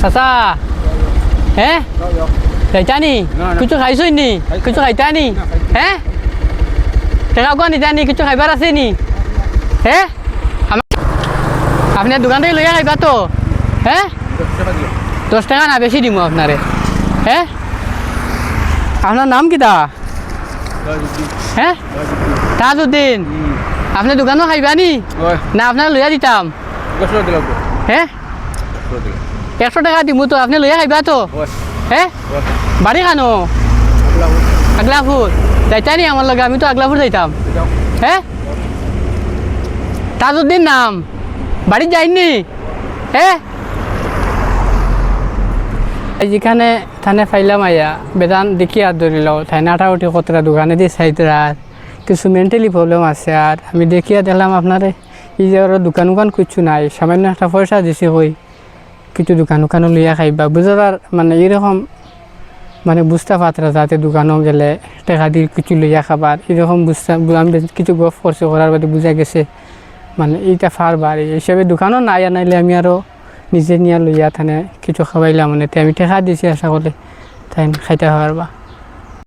চাচা। হে? যাইতা নি না, না। কিছু খাইছই নি? কিছু খাইতা নি হে? টেকা কোয়া নিতা নি কিছু খাইবার আছে নি? হে? আপনার দোকান থেকে খাইবা তো? হে? দশ টাকা না বেশি দিমু আপনারে হে? আপনার নাম কিতা? হে? তাজউদ্দিন। আপনি দোকানও খাইবা নি না আপনার লইয়া দিতাম হে? একশো টাকা দিমু তো আপনি লইয়া খাইবা তো। হে? বাড়ি খানো আগলাপুর যাইতা নি আমার লগে আমি তো আগলাপুর যাইতাম হে? তাজউদ্দিন নাম। বাড়ি যাইনি হে? এই যেখানে থানে ফাইলাম আইয়া বেদান দেখি আর ধরিল থাই নাটা উঠি কতটা দোকানে দিয়ে সাইতে আর কিছু মেন্টালি প্রবলেম আছে আর আমি দেখিয়া দেখলাম আপনারে এই যে দোকান উকান কিছু নাই। সামান্য একটা পয়সা দিছি কই কিছু দোকান উকানও লইয়া খাইবা বুঝাবার মানে এরকম মানে বুঝতে পাত্রা যাতে দোকানও গেলে টাকা দিয়ে কিছু লইয়া খাবার এরকম বুঝতে আমি কিছু গফ করছি করার বাদে বুঝা গেছে মানে এইটা ফার বাড়ি এই হিসাবে দোকানও নাই আনাইলে নাইলে আমি আরও নিজে নিয়ে লইয়া থানে কিছু খাবাইলাম মানে আমি টেকা দিছি আশা করলে তাই খাইতে পারবা